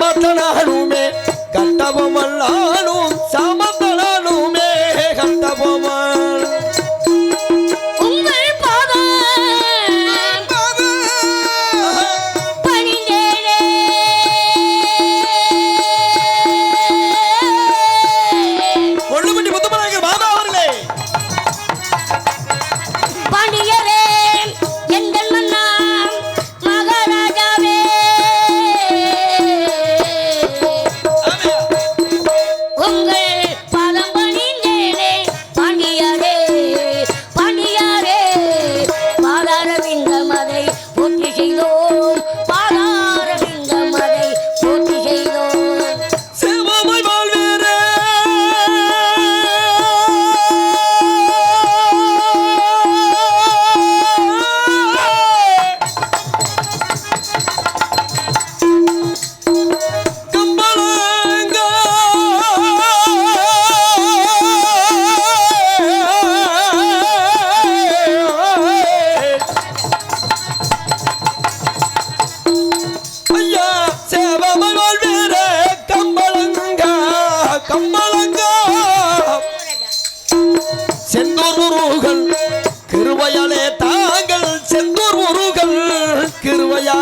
சாமத்தனாலுமே கட்டபொம்மல்லாலும் சம தாங்கள் செந்தூர் உருகள் கிருவையா.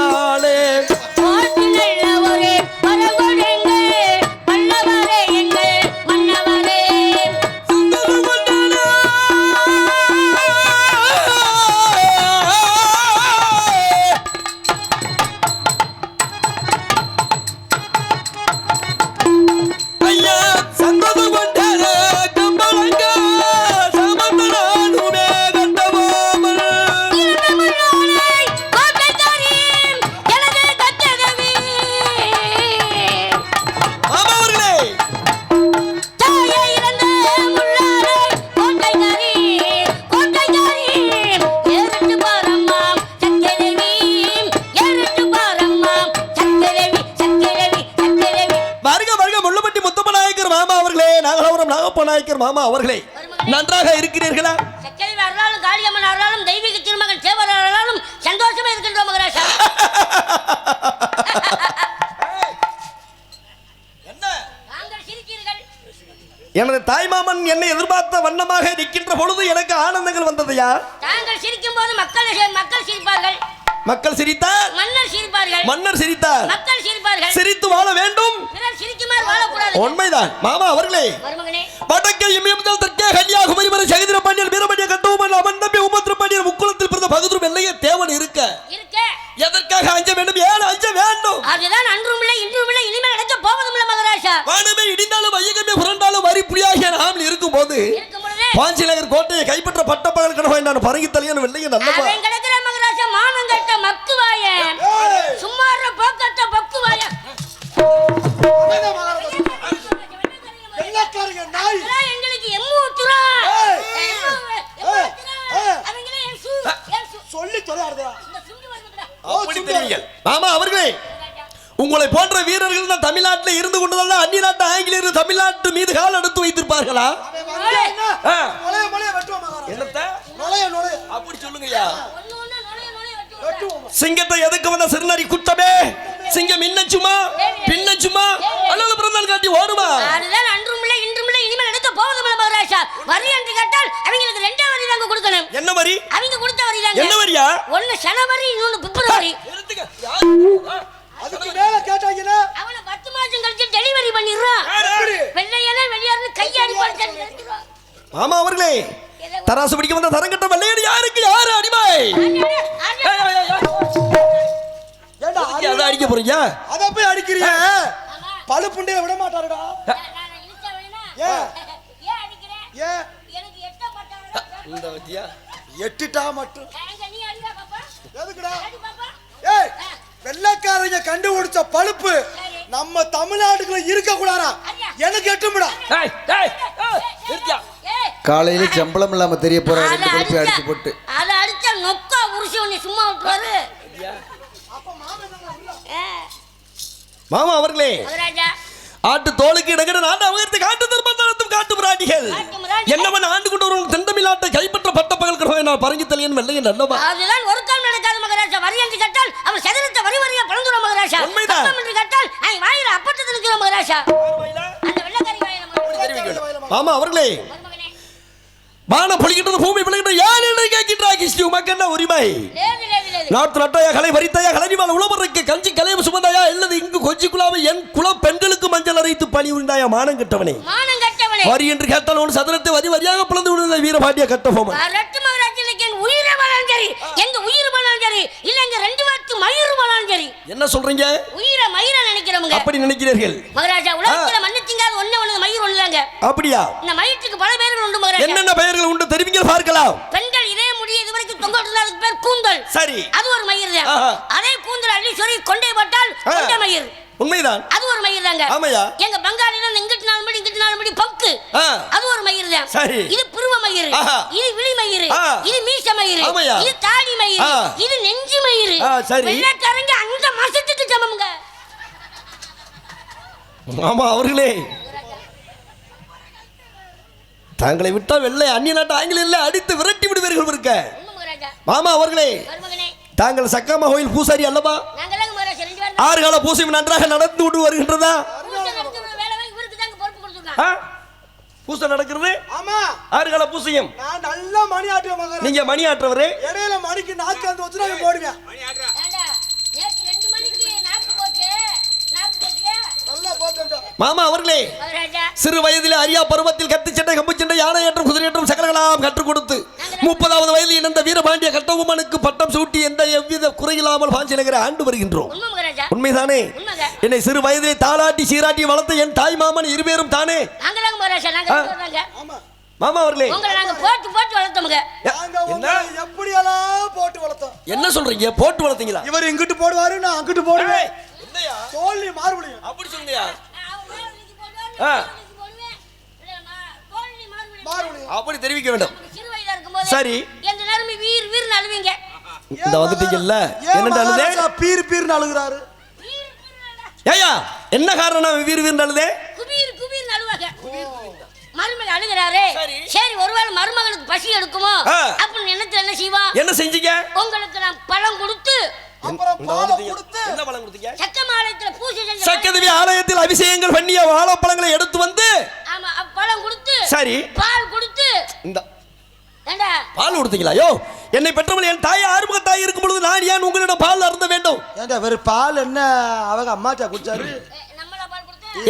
நாயக்கர் மாமா அவர்களே நன்றாக இருக்கிறீர்களா? சக்கரவி அருளாலும் காளியம்மன் அருளாலும் தெய்வீக திருமகன் சேவர் அருளாலும் சந்தோஷமா இருக்கின்றோம் மகராஜா. நாங்கள் சிரிக்கிறீர்கள் எனது தாய்மாமன் என்னை எதிர்பார்த்த வண்ணமாக நிற்கின்ற பொழுது எனக்கு ஆனந்தங்கள் வந்ததையா தாங்கள் சிரிக்கும் போது மக்கள் மக்கள் சிரிப்பார்கள். மக்கள் சிரித்தார் மன்னர் சிரிப்பார்கள். மன்னர் சிரித்தார் மக்கள் சிரிப்பார்கள். சிரித்து வாழ வேண்டும்? சிரிக்குமாறு வாழக்கூடாது. உண்மைதான். மாமா அவர்களே மருமகனே கன்னியாகுமரி வரை சகிதிர பாண்டியன் வீரமணிய கட்டவுமன் அவன் நம்பி உமத்திர பாண்டியன் முக்குளத்தில் பிறந்த பகுதிரும் வெள்ளைய தேவன் இருக்க. எதற்காக அஞ்ச வேண்டும்? ஏன் அஞ்ச வேண்டும்? அதுதான் அன்றும் இல்லை இன்றும் இல்லை இனிமேல் நடக்க போவதும் இல்லை மகராஜா. வானமே இடிந்தாலும் ஐயகமே புரண்டாலும் வரி புலியாகிய நாம் இருக்கும் போது பாஞ்சிநகர் கோட்டையை கைப்பற்ற பட்ட பகல் கனவை நான் பரங்கி தலையன் வெள்ளைய நல்லவா தமிழ்நாட்டு மீது கால் எடுத்து வைத்திருப்பார்களா? அப்படி சொல்லுங்கய்யா. சிங்கத்தை எதுக்கு வந்த சிறுநரி குட்டமே? சிங்கம் இன்னச்சுமா பின்னச்சுமா அல்லது பிறந்தால் காட்டி ஓடுமா? அதுதான் அன்றும் இல்லை இன்றும் இல்லை. இனிமேல் நடக்க போவதும் இல்லை மகராஜா. வரி என்று கேட்டால் அவங்களுக்கு ரெண்டே வரி தாங்க கொடுக்கணும். என்ன வரி? அவங்க கொடுத்த வரி தாங்க. என்ன வரியா? ஒன்னு சனவரி இன்னொன்னு பிப்ரவரி? அதுக்கு மேல கேட்டாங்கன்னா அவனை பத்து மாசம் கழிச்சு டெலிவரி பண்ணிடுறான் யாரு? வெள்ளையனே வெளியாருன்னு கையாடி போட்டு மாமா அவர்களே தராசு பிடிக்க வந்த தரங்கட்ட வெள்ளையடி யாருக்கு? யாரு அடிமை? அதை அடிக்க போறீங்க? அத போய் அடிக்கிறீங்க? பழு புண்டைய விட மாட்டாருடா. ஏன்? ஏன் இந்த எட்டுட்டா மட்டும். நீ அடிடா பாப்பா. எதுக்குடா? அடி பாப்பா. ஏய் வெள்ளக்காரங்க கண்டுபிடிச்ச பழுப்பு. நம்ம தமிழ்நாட்டுக்குள்ள இருக்க கூடாதா எனக்கு எட்டும்டா காலையில சம்பளம் இல்லாம தெரிய போற ரெண்டு பழுப்பை அடிச்சு போட்டு. அதை அடிச்சா நொக்கா உருசி உன்னை சும்மா விட்டுருவாரு. ஏ, மாமா அவர்களே ஆட்டு தோலுக்கு இடகிட நாட்டு அவகரித்து காட்டு தர்மம் நடத்தும் காட்டு மிராண்டிகள். என்னவன் ஆண்டு கொண்டு வரும் தென்தமிழ்நாட்டை கைப்பற்ற பட்ட பகல் கிரகம் நான் பரங்கி தலையன் வெள்ளையன் நல்லவா அதுதான் ஒரு காலம் நடக்காது மகராஜா வரி என்று கேட்டால் அவன் சதுரத்தை வரி வரியா பழந்துடும் மகராஜா உண்மைதான். என்று கேட்டால் அவன் மகராஜா அந்த வெள்ளக்காரி வாயில மகராஜா. மாமா அவர்களே. வானம் பொழிகின்றது பூமி பொழிகின்றது யார் என்று கேட்கின்றாய் கிறிஸ்து உமக்கு என்ன உரிமை. நாட்டு நட்டாயா கலை வரித்தாயா கலரிவாள் உழவருக்கு கஞ்சி கலையம் சுமந்தாயா இல்லது இங்கு கொஞ்சி குழாவை என் குல பெண்களுக்கு மஞ்சள் அரைத்து பணி உண்டாயா மானம் கெட்டவனே மானம் கட்டவனே. வரி என்று கேட்டால் உன் சதுரத்தை வரி வரியாக பிளந்து விடுந்த வீரபாண்டிய கட்டபொம்மன் வரட்டு மகராஜனுக்கு எங்க உயிரை போனாலும் சரி எங்க உயிர் போனாலும் சரி இல்ல எங்க ரெண்டு வாத்து மயிர் போனாலும் சரி. என்ன சொல்றீங்க? உயிரை மயிரை நினைக்கிறவங்க. அப்படி நினைக்கிறீர்கள். மகராஜா உலகத்துல திங்காத ஒண்ணு ஒண்ணு மயிர் ஒண்ணுதாங்க. அப்படியா? இந்த மயிற்றுக்கு பல பேர்கள் உண்டு மகராஜா. என்னென்ன பெயர்கள் உண்டு தெரிவிங்கள் பார்க்கலாம். பெண்கள் இதே முடிய இதுவரைக்கும் தொங்க விட்டுருந்தா அதுக்கு பேர் கூந்தல். சரி. அது ஒரு மயிர் தான். அதே கூந்தல் அள்ளி சொறி கொண்டே போட்டால். கொண்ட மயிர் உண்மைதான். அது ஒரு மயிர் தாங்க ஆமையா? எங்க பங்காளில இங்கிட்டு நாலு மணி இங்கிட்டு நாலு மணி பங்கு. அது ஒரு மயிர் தான் சரி. இது ஆஹா. இது விழி மயிர் ஆ. இது மீச ஆமையா. இது தாடி மயிர் ஆ. இது நெஞ்சு சரி. வெள்ளக்காரங்க அந்த மாசத்துக்கு சமம்ங்க ஆமா அவர்களே. தாங்களை விட்டா வெள்ளை அந்நிய நாட்டு ஆங்கில அடித்து விரட்டி விடுவீர்கள் இருக்க மாமா அவர்களே தாங்கள் சக்காமா கோயில் பூசாரி அல்லவா? நாங்கெல்லாம் மகாராஜா ரெண்டு பேரும் ஆறு கால பூசை நன்றாக நடந்து விட்டு வருகின்றதா? பூசை நடக்கிறது? ஆமா. ஆறு கால பூசையும். நான் நல்லா மணி ஆட்டுவேன் நீங்க மணி ஆற்றவரு இடையில மணிக்கு நாக்கு அந்த வச்சு நான் போடுவேன். மாமா அவர்களே சிறு வயதில் அரியா பருவத்தில் கத்தி சண்டை கம்பு சண்டை யானை ஏற்றம் குதிரை ஏற்றம் சகலகளாம் கற்றுக் கொடுத்து முப்பதாவது வயதில் இணைந்த வீரபாண்டிய கட்டபொம்மனுக்கு பட்டம் சூட்டி எந்த எவ்வித குறையில்லாமல் பாஞ்சி நகர ஆண்டு வருகின்றோம். உண்மைதானே? என்னை சிறு வயதிலே தாளாட்டி சீராட்டி வளர்த்த என் தாய் மாமன் இருவேரும் தானே மாமா அவர்களே. உங்களை நாங்க போட்டு வளர்த்தோமுங்க எப்படியெல்லாம் போட்டு வளர்த்தோம்? என்ன சொல்றீங்க? போட்டு வளர்த்தீங்களா? இவர் இங்கிட்டு போடுவாரு நான் அங்கிட்டு போடுவேன். என்னையா தோல்வி மாறுபடியும் அப்படி சொல்லுங்கயா அப்படி தெரிவிக்க வேண்டும். இருக்கும்போது சரி. எந்த வீர் வீர்னு அழுவீங்க. இந்த வந்துட்டீங்கல்ல? ஏன் என்னடா அழுதே? பீர் வீர் வீர்னு அழ- ஏயா என்ன காரணம் வீர் வீர் அழுதே? குபீர் குபீர்னு அழுவாங்க. மருமக அழுகிறாரு. சரி. சரி ஒருவேளை மருமகளுக்கு பசி எடுக்குமோ. அப்படின்னு எண்ணத்துல என்ன செய்வான் என்ன செஞ்சீங்க? உங்களுக்கு நான் பழம் கொடுத்து அப்புறம் இந்த பாலை வந்துட்டீங்க. கொடுத்து. என்ன பழம் கொடுத்தீங்க? சக்க மாலயத்துல பூஜை செஞ்ச சக்கதவி ஆலயத்தில் அபிஷேகங்கள் பண்ணிய வாழைப்பழங்களை எடுத்து வந்து ஆமா அப்ப பழம் கொடுத்து சரி. பால் கொடுத்து இந்த. பால் கொடுத்தீங்களா யோ என்னை பெற்றவள் என் தாய் ஆறுமுக தாய் இருக்கும் பொழுது நான் ஏன் உங்களிடம் பால் அருந்த வேண்டும்? ஏண்டா வெறும் பால் என்ன அவங்க அம்மாச்சா குடிச்சாரு?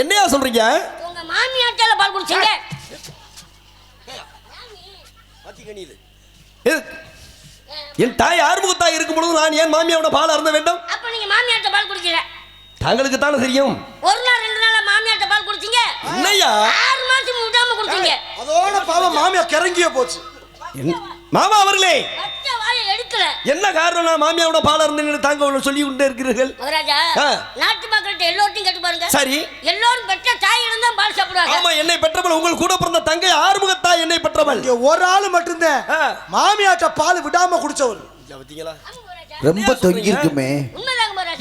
என்னையா சொல்றீங்க? உங்க மாமியாட்டால பால் குடிச்சீங்க? என் தாய் ஆறுமுக தாய் இருக்கும் பொழுது நான் ஏன் மாமியாவோட பால் அருந்த வேண்டும்? அப்ப நீங்க மாமியாட்ட பால் குடிக்கல. தங்களுக்கு தானே தெரியும். ஒரு நாள் ரெண்டு நாள் மாமியாட்ட பால் குடிச்சீங்க? என்னையா? ஆறு மாசம் விடாம குடிச்சீங்க. அதோட பாவம் மாமியா கிறங்கியே போச்சு. மாமா அவர்களே! பச்சை வாயை எடுக்கல. என்ன காரணம் மாமியாவோட பால் அருந்தேன்னு தாங்க சொல்லி கொண்டே இருக்கிறீர்கள்? மகாராஜா. நாட்டு மக்கள்கிட்ட எல்லோர்ட்டையும் கேட்டு பாருங்க. சரி. எல்லோரும் பெற்ற தாயிடம் தான் பால் சாப்பிடுவாங்க. ஆமா என்னை பெற்றவள் உங்கள் கூட பிறந்த தங்கை ஆறுமுக தாய் என்னை பெற்றவள். இங்க ஒரு ஆளு மட்டும்தான். மாமியாட்ட பால் விடாம பாத்தீங்களா? ஆமா மகாராஜா. ரொம்ப தொங்கி இருக்குமே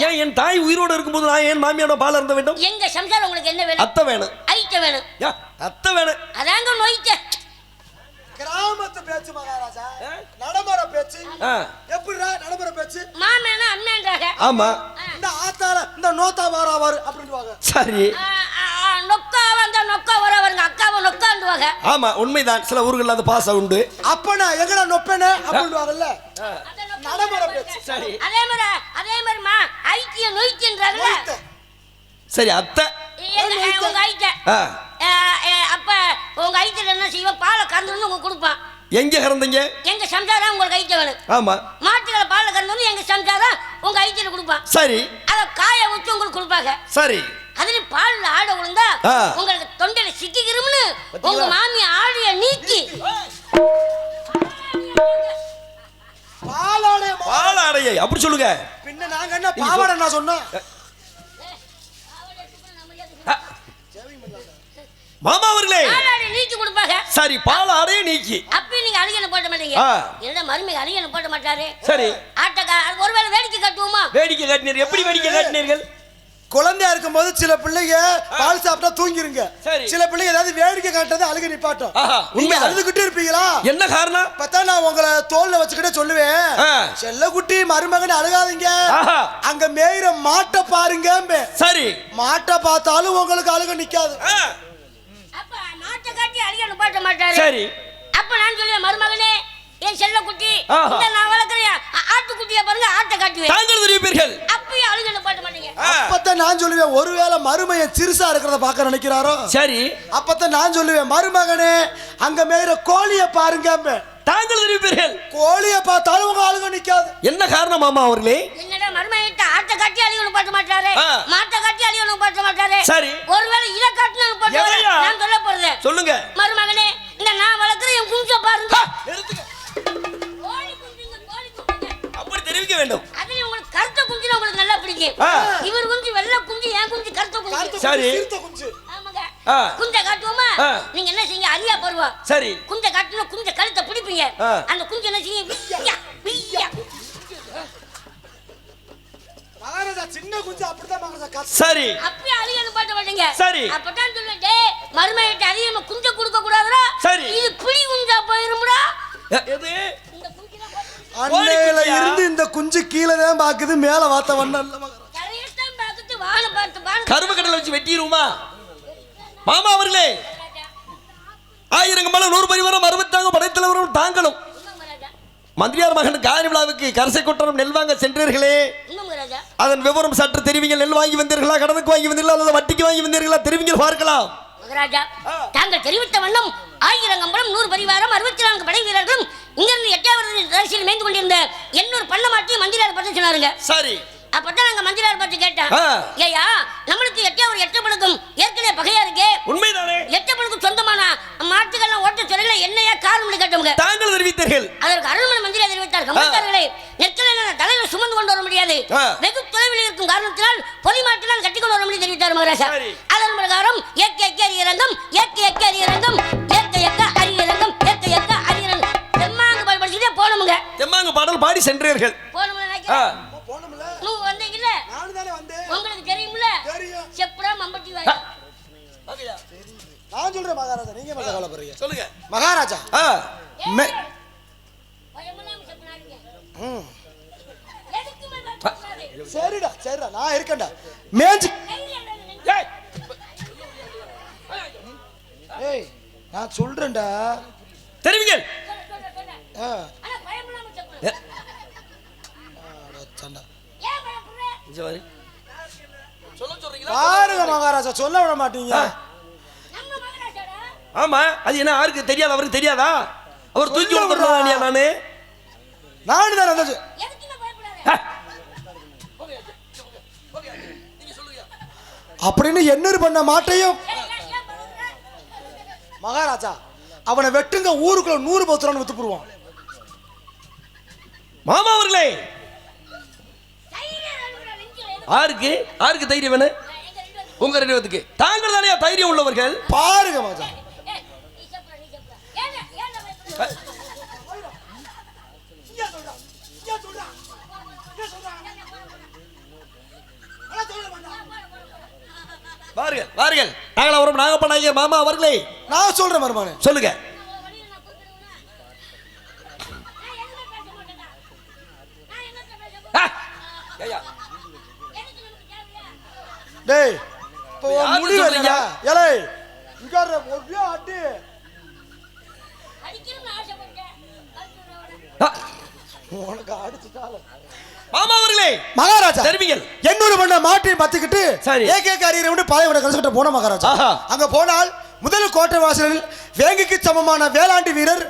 ஏன் என் தாய் உயிரோடு இருக்கும்போது நான் ஏன் மாமியாவோட பால் அருந்த வேண்டும்? எங்க சம்சாரம் உங்களுக்கு என்ன வேணும்? அத்தை வேணும். ஐட்ட வேணும். யா, அத்தை வேணும். அதாங்க நோய்க்க கிராமத்து பேச்சு மகாராஜா. நடைமுறை பேச்சு. எப்படிடா நடைமுறை பேச்சு? மாமேனா அம்மேன்றாங்க ஆமா. இந்த ஆத்தால இந்த நோத்தா வாராவாரு அப்படின்வாங்க சரி. நொக்கா வந்தா நொக்கா வர வருங்க அக்காவை நொக்காண்டுவாங்க ஆமா உண்மைதான். சில ஊர்கள் அது பாசம் உண்டு. அப்பனா எங்கடா நொப்பேனே அப்படின்வாங்கல்ல நடைமுறை பேச்சு. சரி. அதே மாதிரி அதே மாதிரி மா ஐக்கிய நொய்க்கின்றாங்கல்ல. சரி அத்தை. உங்க அப்ப உங்க ஐட்டில் என்ன செய்வோம் பாலை கறந்து உங்களுக்கு கொடுப்பான். எங்க கறந்தீங்க? எங்க சம்சாரம் உங்களுக்கு வேணும். ஆமா. மாட்டுகளை பாலை கறந்து எங்க சம்சாரம் உங்க ஐட்டில் கொடுப்பான். சரி. அதை காய ஊற்றி உங்களுக்கு கொடுப்பாங்க. சரி. அதுல பால்ல ஆட விழுந்தா. உங்களுக்கு தொண்டையில சிக்கிக்கிறோம்னு? உங்க மாமி ஆடிய நீக்கி. பாலாடைய மா- பால் ஆடையை அப்படி சொல்லுங்க. பின்ன நாங்க என்ன பாவாடை நான் சொன்னோம். மாமா அவர்களே. நீக்கி கொடுப்பாங்க. சரி பால் ஆடையை நீக்கி. அப்பயும் நீங்க அழியனை போட்ட மாட்டீங்க. இல்ல மருமக அழியனை போட்ட மாட்டாரு? சரி. ஆட்டக்கா ஒருவேளை வேடிக்கை கட்டுவோமா? வேடிக்கை காட்டினீர் எப்படி வேடிக்கை காட்டினீர்கள்? குழந்தையா இருக்கும்போது சில பிள்ளைங்க பால் சாப்பிட்டா தூங்கிருங்க. சரி. சில பிள்ளைங்க ஏதாவது வேடிக்கை காட்டுறது அழுக நிப்பாட்டும். உண்மைதான். அழுதுகிட்டே இருப்பீங்களா? என்ன காரணம்? பார்த்தா நான் உங்களை தோல்ல வச்சுக்கிட்டே சொல்லுவேன். ஆ. செல்லக்குட்டி மருமகன் அழுகாதீங்க. அங்க மேயிற மாட்டை பாருங்க சரி. மாட்டை பார்த்தாலும் உங்களுக்கு அழுக நிக்காது. காட்டி அழிய நிப்பாட்ட மாட்டாரு. சரி. அப்ப நான் சொல்லுவேன் மருமகனே என் செல்ல குட்டி. இந்த நான் வளர்க்குறேன் ஆட்டுக்குட்டியை பாருங்க ஆட்டை காட்டுவேன். தாங்கள் தெரிவிப்பீர்கள். அப்பயும் அழுக நிப்பாட்ட மாட்டீங்க. ஆ, அப்பத்தான் நான் சொல்லுவேன் ஒருவேளை மருமையன் சிறுசா இருக்கிறத பார்க்க நினைக்கிறாரோ? சரி. அப்பத்தான் நான் சொல்லுவேன் மருமகனே அங்க மேயிற கோழிய பாருங்க தாங்கள் தெரிவிப்பீர்கள். கோழிய பார்த்தாலும் உங்க அழுக நிக்காது. என்ன காரணம் மாமா அவர்களே? என்னடா மருமகிட்ட ஆட்டை காட்டி அழிய நிப்பாட்ட மாட்டாரு. மாட்டை காட்டி அழிய நிப்பாட்ட மாட்டாரு. சரி. ஒருவேளை இதை காட்டினா நிப்பாட்டுவாரு எதையா? நான் சொல்ல போறது. சொல்லுங்க. மருமகனே இந்த நான் வளர்க்குற என் குஞ்ச பாருங்க. அப்படி தெரிவிக்க வேண்டும். அதுல உங்களுக்கு கருத்த குஞ்சுனா உங்களுக்கு நல்லா பிடிக்கும். இவர் குஞ்சு வெள்ளை குஞ்சு என் குஞ்சு கருத்த குஞ்சு. சரி. குஞ்சு. ஆமாங்க. குஞ்ச காட்டுவோமா. நீங்க என்ன செய்யுங்க? அரியா பருவம். சரி. குஞ்ச காட்டுனா குஞ்ச கழுத்தை பிடிப்பீங்க. அந்த குஞ்சு என்ன விய்யா. மகாராஜா சின்ன குஞ்சு அப்படித்தான் மகாராஜா சரி. அப்பயே அழிய நிப்பாட்ட மாட்டீங்க சரி. அப்பதான் சொல்லுவேன் டேய் மருமையிட்ட அதிகமா குஞ்ச கொடுக்க கூடாதுடா. சரி. இது புளி குஞ்சா போயிரும்டா. எது? இந்த குஞ்சு தான் போய் அன்னையில குஞ்சியா? இருந்து இந்த குஞ்சு கீழே தான் பாக்குது மேல வாத்த வண்ணம் இல்ல மகாராஜா. கரையத்தான் பார்த்துட்டு வாழை பார்த்து வாழை கரும்பு கடலை வச்சு வெட்டிடுமா மாமா அவர்களே. ஆயிரம் கம்பளம் நூறு பரிவாரம் அறுபத்தாங்க படைத்தலைவரும் தாங்களும். மந்திரியார் மகன் காரி விழாவுக்கு கரசை கொட்டரம் நெல் வாங்க சென்றீர்களே. அதன் விவரம் சற்று தெரிவிங்கள் நெல் வாங்கி வந்தீர்களா? கடனுக்கு வாங்கி வந்தீர்களா? அல்லது வட்டிக்கு வாங்கி வந்தீர்களா? தெரிவிங்கள் பார்க்கலாம். மகராஜா தாங்கள் தெரிவித்த வண்ணம் ஆயிரம் கம்பளம் நூறு பரிவாரம் அறுபத்தி நான்கு படை வீரர்களும் இங்கிருந்து எட்டாவது தரிசியில் மேய்ந்து கொண்டிருந்த எண்ணூறு பள்ள மாட்டி மந்திரார் பார்த்து சொன்னாருங்க. சரி. அப்பதான் நாங்க மந்திரார் பார்த்து கேட்டோம். ஆ. ஏயா நம்மளுக்கு எட்டாவது எட்டப்படுக்கும் ஏற்கனவே பகையா இருக்கே. உண்மைதானே? எட்டப்படுக்கும் சொந்தமான? மாட்டுகள்லாம் ஓட்ட சொல்லல என்னையா காரணம்னு கேட்டவங்க தாங்கள் தெரிவித்தீர்கள் அதற்கு அருள்மணி மந்திரி தெரிவித்தார் கம்பத்தார்களே நெற்களை தலையில சுமந்து கொண்டு வர முடியாது. வெகு தொலைவில் இருக்கும் காரணத்தினால் பொதி மாட்டினால் கட்டி கொண்டு வர முடியும் தெரிவித்தார் மகாராஜா. சரி. அதன் பிரகாரம் ஏக்க ஏக்க அரியரங்கம் ஏக்க ஏக்க அரியரங்கம் ஏக்க ஏக்க அரியரங்கம் ஏக்க ஏக்க அரியரங்கம். செம்மாங்க பால் படிச்சுட்டே போனோமுங்க தெம்மாங்க பாடல் பாடி சென்றீர்கள். போனோம்ல நீங்க வந்தீங்கல்ல? நானும் தானே வந்தேன். உங்களுக்கு தெரியும்ல? தெரியும். செப்புரா மம்பட்டி வாய். நான் சொல்றேன் மகாராஜா நீங்க கவலைப்படுறீங்க. சொல்லுங்க. மகாராஜா சரிடா நான் இருக்கேன்டா. நெஞ்சு. ஏய், நான் சொல்றேன்டா. சொல்றீங்களா? பாருங்க மகாராஜா சொல்ல விட மாட்டீங்க. நம்ம மகராஜாடா. ஆமா அது என்ன யாருக்கு தெரியாது அவருக்கு தெரியாதா? அவர் தூக்கி விடுறானியா நானு? நானும் தானே அப்படின்னு எண்ணூறு பண்ண மாட்டையும்? மகாராஜா அவனை வெட்டுங்க ஊருக்குள்ள நூறு பத்திரம் வித்து போடுவான் மாமா அவர்களே? ஆருக்கு ஆருக்கு தைரியம் வேணும் உங்க ரெண்டு பேத்துக்கு தாங்கள் தானே தைரியம் உள்ளவர்கள் பாருங்க மகாராஜா வாருங்கள் வாருங்கள். நாங்கள் அவரும் நாகப்ப நாயகர் மாமா அவர்களே. நான் சொல்றேன் மருமானே சொல்லுங்க? டேய் இப்போ சொல்றீங்க? என்னடா? ஏலே இங்க ஒரே அடி. உனக்கு அடிச்சுட்டாலும் மாமா அவர்களே மகாராஜா தெரிவிங்கள் எண்ணூறு பண்ண மாட்டையும் பத்துக்கிட்டு சரி. ஏகே காரியரை விட்டு பாளையோட கலசிக்கிட்ட போன மகாராஜா. அங்க போனால் முதல் கோட்டை வாசலில் வேங்குக்கு சமமான வேளாண்டி வீரர்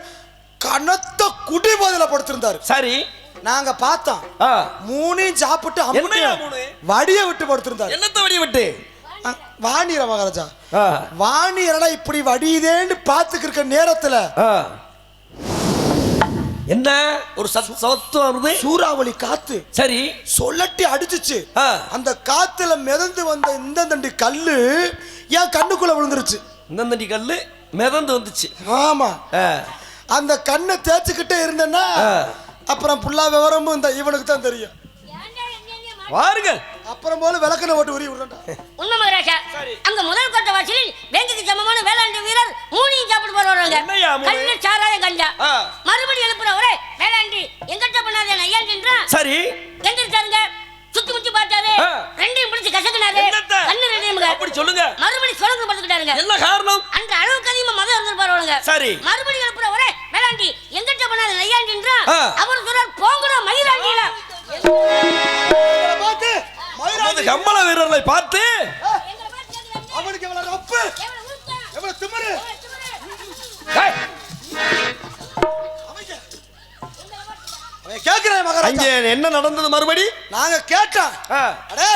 கனத்த குடி போதில படுத்திருந்தார். சரி. நாங்க பார்த்தோம். மூணையும் சாப்பிட்டு? வடிய விட்டு படுத்திருந்தார். என்னத்த வழி விட்டு? வாணியர மகாராஜா. வாணியரடா இப்படி வடியுதேன்னு பார்த்துக்கிற நேரத்துல. என்ன? ஒரு சத் சத்தம் வருது சூறாவளி காத்து. சரி. சொல்லட்டி அடிச்சுச்சு. அந்த காத்துல மிதந்து வந்த இந்த தண்டி கல்லு என் கண்ணுக்குள்ள விழுந்துருச்சு. இந்த தண்டி கல்லு மிதந்து வந்துச்சு. ஆமா. அந்த கண்ணை தேய்ச்சிக்கிட்டே இருந்தேன்னா. அப்புறம் புல்லா விவரமும் இந்த இவனுக்கு தான் தெரியும். வாருங்கள் அப்புறம் போல விளக்கணை ஓட்டு உரி விடுறா உண்மை மகராஜா அங்க முதல் கோட்டை வாசலில் வேங்குக்கு சமமான வேளாண்டி வீரர் மூணையும் சாப்பிட்டு என்னய்யா மூணு? கல்லு சாராய கஞ்சா. மறுபடியும் எழுப்புறவரே வேளாண்டி எங்கிட்ட பண்ணாத ஐயான்றா சரி. எந்திரிச்சாருங்க சுத்தி முத்தி பார்த்தாரு. ரெண்டையும் பிடிச்சு கசக்கினாரு? கண்ணு ரெண்டையும். அப்படி சொல்லுங்க. மறுபடியும் சுழங்கு படுத்துக்கிட்டாருங்க. என்ன காரணம்? அந்த அளவுக்கு அதிகமா மதம் இருந்திருப்பாரு சரி. மறுபடியும் எழுப்புறவரே வேளாண்டி எங்கிட்ட பண்ணாத ஐயான்றா ஆ. அவர் சொல்றார் போங்கடா மயிராஜி கம்பள வீரர்களை பார்த்து அவனுக்கு எவ்வளவு ரப்பு எவ்வளவு திமிரு? கேட்கிறேன் மகாராஜா. அங்கே என்ன நடந்தது மறுபடி? நாங்க கேட்டோம். ஆ. அடே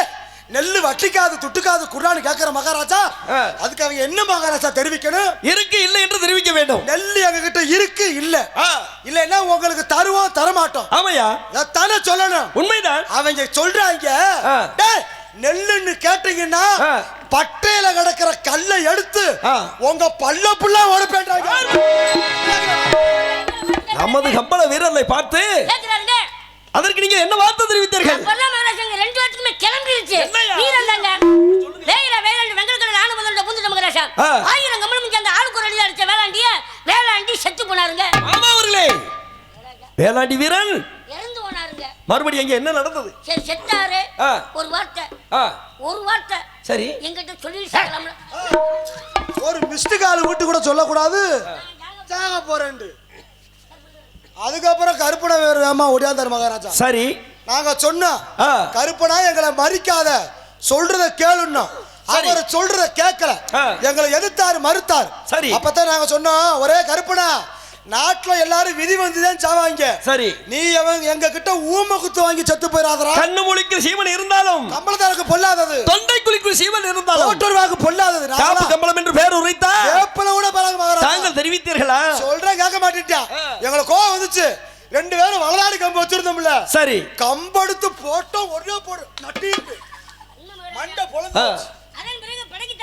நெல்லு வட்டிக்காது துட்டுக்காது குர்ரான்னு கேட்கிற மகாராஜா ஆ. அதுக்கு அவங்க என்ன மகாராஜா தெரிவிக்கணும்? இருக்கு இல்லை என்று தெரிவிக்க வேண்டும். நெல்லு எங்க கிட்ட இருக்கு இல்ல. ஆ, இல்லைன்னா உங்களுக்கு தருவோம் தரமாட்டோம். ஆமையா? தானே சொல்லணும். உண்மைதான். அவங்க சொல்றாங்க நெல்லுன்னு கேட்டீங்கன்னா. பட்டையில கிடக்கிற கல்லை எடுத்து ஆ. உங்க பல்ல புல்லா உடப்பேன்றாங்க நமது கம்பள வீரர்களை பார்த்து அதற்கு நீங்க என்ன வார்த்தை தெரிவித்தீர்கள்? அப்பெல்லாம் மகராஜாங்க ரெண்டு வாரத்துக்குமே கிளம்பிடுச்சு? வீரம் தாங்க வேயில வேலாண்டு வெங்கடக்கடல் ஆணு முதல்ல பூந்து மகராஜா. ஆ. ஆயிரம் கமலம் அந்த ஆளுக்கு ஒரு அடி அடிச்ச வேளாண்டிய வேளாண்டி செத்து போனாருங்க. ஆமா அவர்களே. வேளாண்டி வீரன். இறந்து போனாருங்க. மறுபடி அங்க என்ன நடந்தது? சரி செத்தாரு. ஆ. ஒரு வார்த்தை. ஆ, ஒரு வார்த்தை. சரி. எங்கிட்ட சொல்லிருக்கலாம்ல ஒரு மிஸ்டு கால் விட்டு கூட சொல்லக்கூடாது. சாக போறேன்ட்டு. அதுக்கப்புறம் கருப்பனை வேறு வேமா ஒடியாந்தார் மகாராஜா சரி நாங்க சொன்னோம். கருப்பனா எங்களை மறிக்காத சொல்றத கேளுன்னா. அவர் சொல்றத கேட்கல. எங்களை எதிர்த்தாரு மறுத்தார் சரி. அப்பதான் நாங்க சொன்னோம் ஒரே கருப்பனா நாட்டுல எல்லாரும் விதி வந்துதான் சாவாங்க. சரி. நீ அவன் எங்க கிட்ட ஊம குத்து வாங்கி செத்து போயிடாதரா கண்ணு முழிக்கும் சீவன் இருந்தாலும் கம்பளத்தாருக்கு பொல்லாதது. தொண்டை குளிக்கும் சீவன் இருந்தாலும் ஓட்டர் வாக்கு பொல்லாதது காப்பு கம்பளம் என்று பேர் உரைத்தார் ஏப்பல கூட பழக தாங்கள் தெரிவித்தீர்களா? சொல்றேன் கேட்க மாட்டேன்டா. ஆ. எங்களுக்கு கோவம் வந்துச்சு. ரெண்டு பேரும் வளநாடு கம்பு வச்சிருந்தோம்ல. சரி. கம்பெடுத்து போட்டோம் ஒரே போடு. நட்டிட்டு. மண்டை பொழந்து ஆ, அதன் பிறகு படைக்கு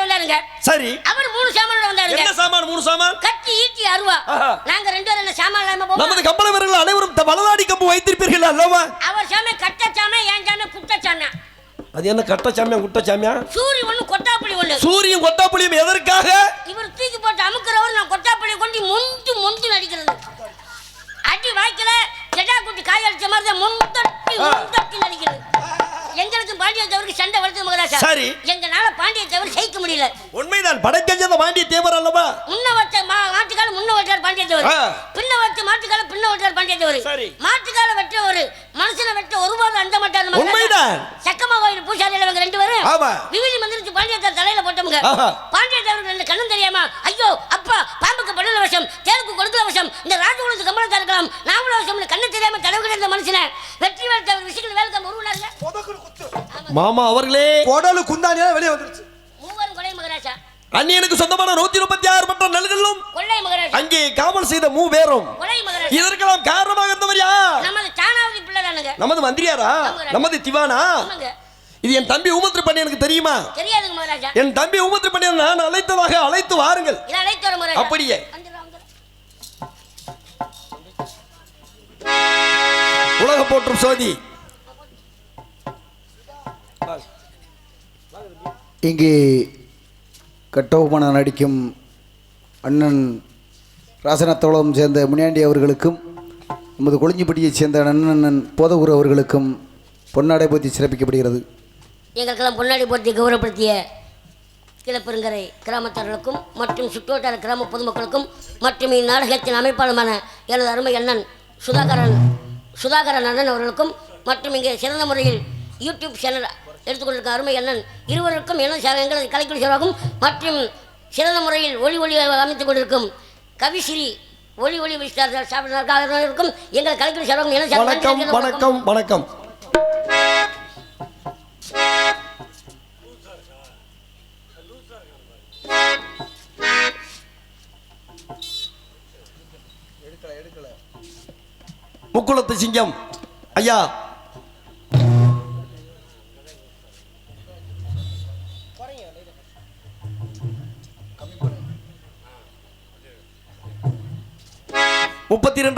வந்தாருங்க. சரி. அவர் மூணு சாமானோட வந்தாருங்க. என்ன சாமான் மூணு சாமான்? கத்தி ஈட்டி அருவா. நாங்க ரெண்டு பேரும் என்ன சாமான் இல்லாம போவோம்? நமது கம்பள வீரர்கள் அனைவரும் வலதாடி கம்பு வைத்திருப்பீர்கள் அல்லவா? அவர் சாமி கட்ட சாமி என் சாமி குட்ட சாமி. அது என்ன கட்ட சாமியா குட்ட சாமியா? சூரி ஒண்ணு கொட்டாப்புளி ஒண்ணு. சூரியன் கொட்டாப்புளியும் எதற்காக? இவர் தூக்கி போட்டு அமுக்கிறவர் நான் கொட்டாப்புளி கொண்டு மொண்டு மொண்டு நடிக்கிறது. அடி வாய்க்கல ஜெடா குட்டி காய் அடிச்ச மாதிரி முந்தட்டி. முந்தட்டி நடிக்கிறது. எங்களுக்கு பாண்டிய தவறுக்கு சண்டை வளர்த்து மகராஜா சரி. எங்கனால பாண்டிய ஜெயிக்க முடியல உண்மைதான் படைக்கஞ்சத வாண்டிய தேவர் அல்லவா முன்ன வச்ச மாட்டுக்கால முன்ன வச்சார் பாண்டிய தவறு ஆ. பின்ன வச்ச மாட்டுக்கால பின்ன வச்சார் பாண்டிய தவறு சரி. மாட்டுக்கால வெட்ட ஒரு மனுஷனை வெட்ட ஒருபாடு அந்த மாட்டார். உண்மைதான். சக்கமா கோயில் பூசாரியில ரெண்டு பேரும் ஆமா. விவிலி மந்திரிச்சு பாண்டியத்தார் தலையில போட்டவங்க மாமா அவர்களே. குடலு குந்தானியா வெளியே வந்துருச்சு. மூவரும் கொலை மகராஜா. அந்நியனுக்கு சொந்தமான நூத்தி முப்பத்தி ஆறு மற்ற நல்களும் அங்கே காவல் செய்த மூவேரும் இதற்கெல்லாம் காரணமாக இருந்தவர் யார்? நமது மந்திரியாரா? நமது திவானா? இது என் தம்பி ஊமத்திரு பண்ணி எனக்கு தெரியுமா என் தம்பி ஊமத்திரு பண்ணி நான் அழைத்ததாக அழைத்து வாருங்கள். அப்படியே. உலக போற்றும் சோதி. இங்கே கட்டோபன நடிக்கும் அண்ணன் ராசனத்தோளம் சேர்ந்த முனியாண்டி அவர்களுக்கும் நமது கொளிஞ்சிப்பட்டியைச் சேர்ந்த அண்ணன் போதகுரு அவர்களுக்கும் பொன்னாடை போத்தி சிறப்பிக்கப்படுகிறது. எங்களுக்கெல்லாம் பொன்னாடி போர்த்தி கௌரவப்படுத்திய கிளப்பெருங்கரை கிராமத்தார்களுக்கும் மற்றும் சுற்றுவட்டார கிராம பொதுமக்களுக்கும் மற்றும் இந்நாடகத்தின் அமைப்பாளருமான எனது அருமை அண்ணன் சுதாகரன் சுதாகரன் அண்ணன் அவர்களுக்கும் மற்றும் இங்கே சிறந்த முறையில் யூடியூப் சேனல் எடுத்துக்கொண்டிருக்க அருமை அண்ணன். இருவருக்கும் எனது சே- எங்களது கலைக்குழு சேவாகும் மற்றும் சிறந்த முறையில் ஒளி ஒளி அமைத்துக் கொண்டிருக்கும் கவிஸ்ரீ ஒளி ஒளி சாப்பிடுவதற்காக எங்கள் கலைக்குழு சேவாகும் சார்பாக வணக்கம் வணக்கம் வணக்கம். முக்குளத்து சிங்கம். ஐயா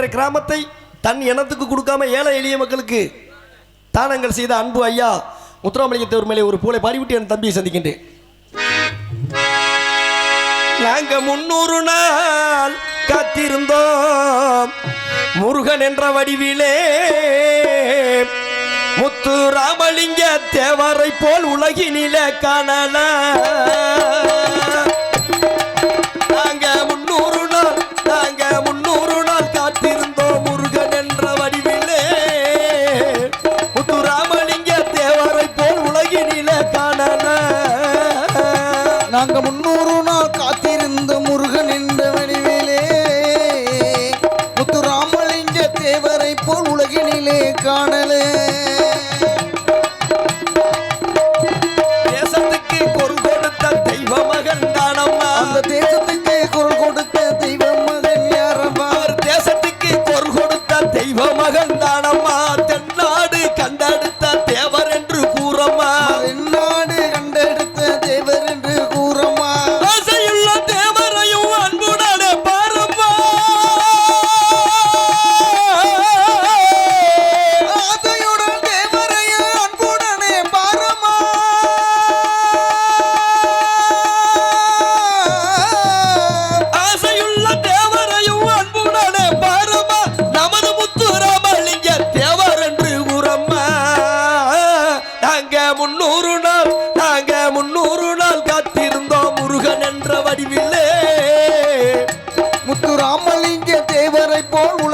முப்பத்தி கிராமத்தை தன் இனத்துக்கு கொடுக்காம ஏழை எளிய மக்களுக்கு தானங்கள் செய்த அன்பு ஐயா முத்துராமலிங்கத்தேவர் மேலே ஒரு பூலை பாடிவிட்டு என் தம்பியை சந்திக்கின்றேன். நாங்க முன்னூறு நாள் காத்திருந்தோம். முருகன் என்ற வடிவிலே முத்து ராமலிங்க தேவரை போல் உலகினிலே காணலாம். நாங்க முன்னூறு நாள் காத்திருந்த முருகன் என்ற வடிவிலே முத்துராமலிங்க தேவரை போல் உலகினிலே காணலே. தேசத்துக்கு பொருள் கொடுத்த தெய்வ மகன் தானம்மா. அந்த தேசத்துக்கு குரல் கொடுத்த தெய்வ மகன் அவர் தேசத்துக்கு பொருள் கொடுத்த தெய்வ மகன் தேவரை